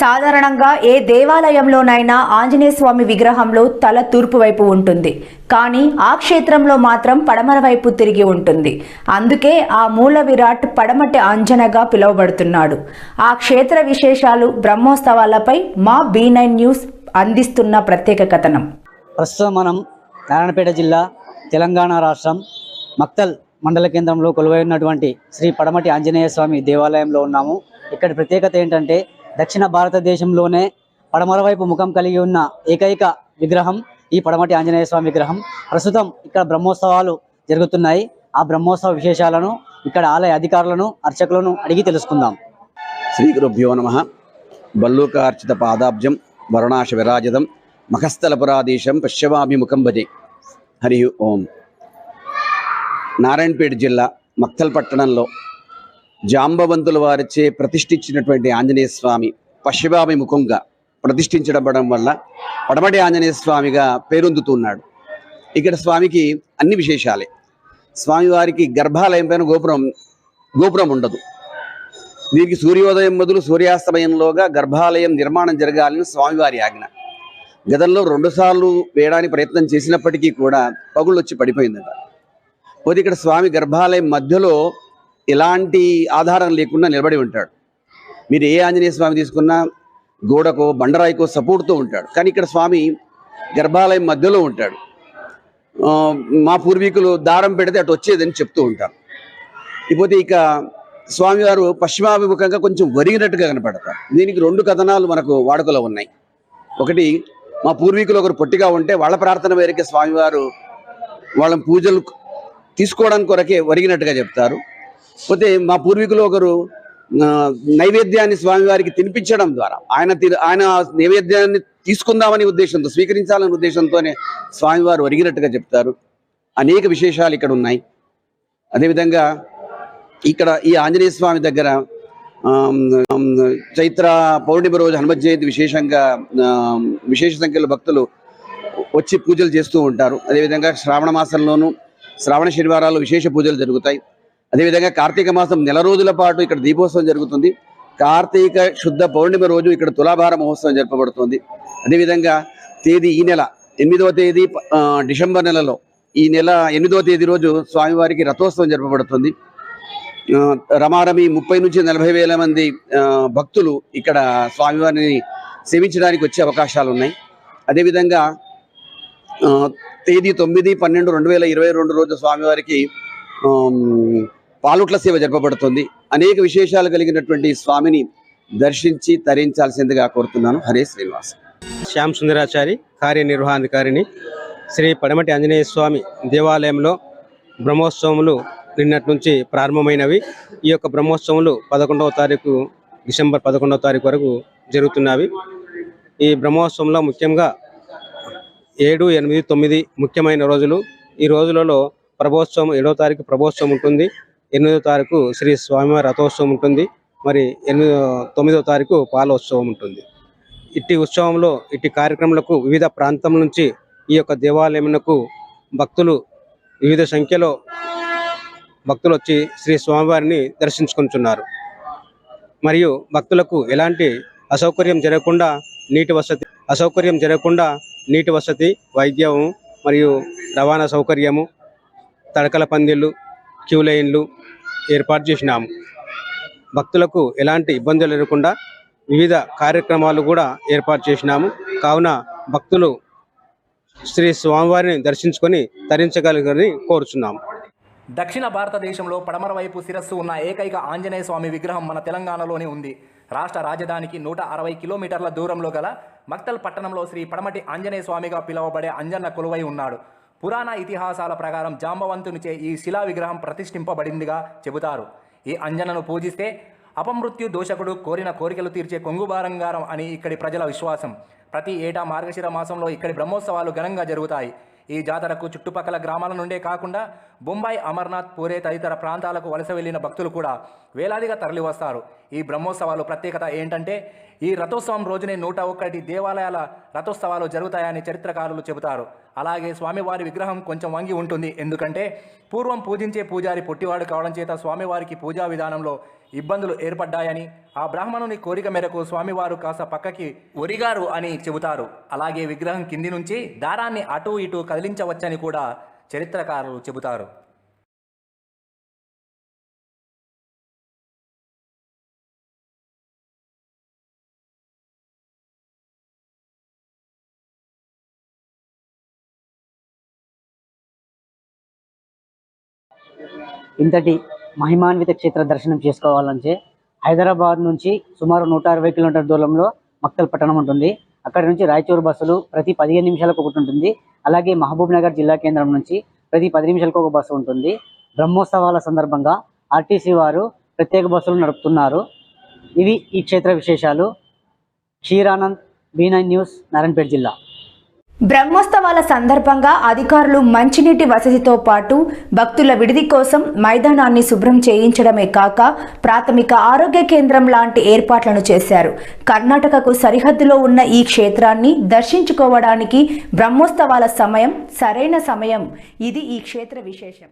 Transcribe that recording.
సాధారణంగా ఏ దేవాలయంలోనైనా ఆంజనేయ స్వామి విగ్రహంలో తల తూర్పు వైపు ఉంటుంది. కానీ ఆ క్షేత్రంలో మాత్రం పడమర వైపు తిరిగి ఉంటుంది. అందుకే ఆ మూల విరాట్ పడమటి అంజనగా పిలువబడుతున్నాడు. ఆ క్షేత్ర విశేషాలు బ్రహ్మోత్సవాలపై మా బీ నైన్ న్యూస్ అందిస్తున్న ప్రత్యేక కథనం. ప్రస్తుతం మనం నారాయణపేట జిల్లా తెలంగాణ రాష్ట్రం మక్తల్ మండల కేంద్రంలో కొలువై ఉన్నటువంటి శ్రీ పడమటి ఆంజనేయ స్వామి దేవాలయంలో ఉన్నాము. ఇక్కడ ప్రత్యేకత ఏంటంటే దక్షిణ భారతదేశంలోనే పడమర వైపు ముఖం కలిగి ఉన్న ఏకైక విగ్రహం ఈ పడమటి ఆంజనేయ స్వామి విగ్రహం. ప్రస్తుతం ఇక్కడ బ్రహ్మోత్సవాలు జరుగుతున్నాయి. ఆ బ్రహ్మోత్సవ విశేషాలను ఇక్కడ ఆలయ అధికారులను అర్చకులను అడిగి తెలుసుకుందాం. శ్రీ గురుభ్యో నమ. బల్లూకార్చిత పాదాబ్జం వరుణాశ విరాజితం మఖస్థలపురాధీశం పశ్చిమాభిముఖం భజే. హరి ఓం. నారాయణపేట జిల్లా మక్తల్ పట్టణంలో జాంబవంతుల వారిచే ప్రతిష్ఠించినటువంటి ఆంజనేయ స్వామి పశ్చిమాభిముఖంగా ప్రతిష్ఠించబడడం వల్ల పడమటి ఆంజనేయ స్వామిగా పేరొందుతున్నాడు. ఇక్కడ స్వామికి అన్ని విశేషాలే. స్వామివారికి గర్భాలయం పైన గోపురం గోపురం ఉండదు. దీనికి సూర్యోదయం మొదలు సూర్యాస్తమయంలోగా గర్భాలయం నిర్మాణం జరగాలని స్వామివారి ఆజ్ఞ. గతంలో రెండుసార్లు వేయడానికి ప్రయత్నం చేసినప్పటికీ కూడా పగుళ్ళు వచ్చి పడిపోయిందట. పోతే ఇక్కడ స్వామి గర్భాలయం మధ్యలో ఎలాంటి ఆధారం లేకుండా నిలబడి ఉంటాడు. మీరు ఏ ఆంజనేయ స్వామి తీసుకున్నా గోడకో బండరాయికో సపోర్ట్తో ఉంటాడు. కానీ ఇక్కడ స్వామి గర్భాలయం మధ్యలో ఉంటాడు. మా పూర్వీకులు దారం పెడితే అటు వచ్చేదని చెప్తూ ఉంటారు. ఇకపోతే ఇక స్వామివారు పశ్చిమాభిముఖంగా కొంచెం వరిగినట్టుగా కనపడతారు. దీనికి రెండు కథనాలు మనకు వాడుకలో ఉన్నాయి. ఒకటి మా పూర్వీకులు ఒకరు పొట్టిగా ఉంటే వాళ్ళ ప్రార్థన మేరకే స్వామివారు వాళ్ళ పూజలు తీసుకోవడానికి కొరకే వరిగినట్టుగా చెప్తారు. పోతే మా పూర్వీకులు ఒకరు నైవేద్యాన్ని స్వామివారికి తినిపించడం ద్వారా ఆయన ఆయన నైవేద్యాన్ని తీసుకుందామనే ఉద్దేశంతో స్వీకరించాలనే ఉద్దేశంతోనే స్వామివారు ఒరిగినట్టుగా చెప్తారు. అనేక విశేషాలు ఇక్కడ ఉన్నాయి. అదేవిధంగా ఇక్కడ ఈ ఆంజనేయ స్వామి దగ్గర చైత్ర పౌర్ణిమ రోజు హనుమత్ జయంతి విశేషంగా విశేష సంఖ్యలో భక్తులు వచ్చి పూజలు చేస్తూ ఉంటారు. అదేవిధంగా శ్రావణ మాసంలోనూ శ్రావణ శనివారాలు విశేష పూజలు జరుగుతాయి. అదేవిధంగా కార్తీక మాసం నెల రోజుల పాటు ఇక్కడ దీపోత్సవం జరుగుతుంది. కార్తీక శుద్ధ పౌర్ణిమ రోజు ఇక్కడ తులాభార మహోత్సవం జరపబడుతుంది. అదేవిధంగా తేదీ ఈ నెల ఎనిమిదవ తేదీ డిసెంబర్ నెలలో ఈ నెల ఎనిమిదవ తేదీ రోజు స్వామివారికి రథోత్సవం జరపబడుతుంది. రమారమి ముప్పై నుంచి నలభై వేల మంది భక్తులు ఇక్కడ స్వామివారిని సేవించడానికి వచ్చే అవకాశాలు ఉన్నాయి. అదేవిధంగా తేదీ తొమ్మిది పన్నెండు రెండు వేల ఇరవై రెండు రోజు స్వామివారికి పాలుట్ల సేవ జరపబడుతుంది. అనేక విశేషాలు కలిగినటువంటి స్వామిని దర్శించి తరించాల్సిందిగా కోరుతున్నాను. హరే శ్రీనివాస్. శ్యామ్ సుందరాచారి కార్యనిర్వహణాధికారిని శ్రీ పడమటి ఆంజనేయ స్వామి దేవాలయంలో బ్రహ్మోత్సవములు నిన్నటి నుంచి ప్రారంభమైనవి. ఈ యొక్క బ్రహ్మోత్సవములు పదకొండవ తారీఖు డిసెంబర్ పదకొండవ తారీఖు వరకు జరుగుతున్నవి. ఈ బ్రహ్మోత్సవంలో ముఖ్యంగా ఏడు ఎనిమిది తొమ్మిది ముఖ్యమైన రోజులు. ఈ రోజులలో ప్రభోత్సవం ఏడవ తారీఖు ప్రభోత్సవం ఉంటుంది. ఎనిమిదో తారీఖు శ్రీ స్వామివారి రథోత్సవం ఉంటుంది. మరి ఎనిమిదో తొమ్మిదో తారీఖు పాలోత్సవం ఉంటుంది. ఇట్టి ఉత్సవంలో ఇట్టి కార్యక్రమాలకు వివిధ ప్రాంతం నుంచి ఈ యొక్క దేవాలయమునకు భక్తులు వివిధ సంఖ్యలో భక్తులు వచ్చి శ్రీ స్వామివారిని దర్శించుకుంటున్నారు. మరియు భక్తులకు ఎలాంటి అసౌకర్యం జరగకుండా నీటి వసతి అసౌకర్యం జరగకుండా నీటి వసతి వైద్యం మరియు రవాణా సౌకర్యము తడకల పందిళ్ళు క్యూ లైన్లు ఏర్పాటు చేసినాము. భక్తులకు ఎలాంటి ఇబ్బందులు లేకుండా వివిధ కార్యక్రమాలు కూడా ఏర్పాటు చేసినాము. కావున భక్తులు శ్రీ స్వామివారిని దర్శించుకొని తరించగలగని కోరుచున్నాము. దక్షిణ భారతదేశంలో పడమర వైపు శిరస్సు ఉన్న ఏకైక ఆంజనేయ స్వామి విగ్రహం మన తెలంగాణలోనే ఉంది. రాష్ట్ర రాజధానికి నూట అరవై కిలోమీటర్ల దూరంలో గల మక్తల్ పట్టణంలో శ్రీ పడమటి ఆంజనేయ స్వామిగా పిలువబడే అంజన్న కొలువై ఉన్నాడు. పురాణ ఇతిహాసాల ప్రకారం జాంబవంతునిచే ఈ శిలా విగ్రహం ప్రతిష్ఠింపబడిందిగా చెబుతారు. ఈ అంజనను పూజిస్తే అపమృత్యు దోషకుడు కోరిన కోరికలు తీర్చే కొంగుబారంగారం అని ఇక్కడి ప్రజల విశ్వాసం. ప్రతి ఏటా మార్గశిర మాసంలో ఇక్కడి బ్రహ్మోత్సవాలు ఘనంగా జరుగుతాయి. ఈ జాతరకు చుట్టుపక్కల గ్రామాల నుండే కాకుండా బొంబాయి అమర్నాథ్ పూరే తదితర ప్రాంతాలకు వలస వెళ్ళిన భక్తులు కూడా వేలాదిగా తరలివస్తారు. ఈ బ్రహ్మోత్సవాలు ప్రత్యేకత ఏంటంటే ఈ రథోత్సవం రోజునే నూట ఒక్కటి దేవాలయాల రథోత్సవాలు జరుగుతాయని చరిత్రకారులు చెబుతారు. అలాగే స్వామివారి విగ్రహం కొంచెం వంగి ఉంటుంది. ఎందుకంటే పూర్వం పూజించే పూజారి పొట్టివాడు కావడం చేత స్వామివారికి పూజా విధానంలో ఇబ్బందులు ఏర్పడ్డాయని ఆ బ్రాహ్మణుని కోరిక మేరకు స్వామివారు కాస్త పక్కకి ఒరిగారు అని చెబుతారు. అలాగే విగ్రహం కింది నుంచి దారాన్ని అటూ ఇటు కదిలించవచ్చని కూడా చరిత్రకారులు చెబుతారు. ఇంతటి మహిమాన్విత క్షేత్ర దర్శనం చేసుకోవాలంటే హైదరాబాద్ నుంచి సుమారు నూట అరవై కిలోమీటర్ల దూరంలో మక్కల్ పట్టణం ఉంటుంది. అక్కడి నుంచి రాయచూరు బస్సులు ప్రతి పదిహేను నిమిషాలకు ఒకటి ఉంటుంది. అలాగే మహబూబ్ నగర్ జిల్లా కేంద్రం నుంచి ప్రతి పది నిమిషాలకు ఒక బస్సు ఉంటుంది. బ్రహ్మోత్సవాల సందర్భంగా ఆర్టీసీ వారు ప్రత్యేక బస్సులు నడుపుతున్నారు. ఇవి ఈ క్షేత్ర విశేషాలు. Ksheeranand B nine news Narayanpet జిల్లా. బ్రహ్మోత్సవాల సందర్భంగా అధికారులు మంచినీటి వసతితో పాటు భక్తుల విడిది కోసం మైదానాన్ని శుభ్రం చేయించడమే కాక ప్రాథమిక ఆరోగ్య కేంద్రం లాంటి ఏర్పాట్లను చేశారు. కర్ణాటకకు సరిహద్దులో ఉన్న ఈ క్షేత్రాన్ని దర్శించుకోవడానికి బ్రహ్మోత్సవాల సమయం సరైన సమయం. ఇది ఈ క్షేత్ర విశేషం.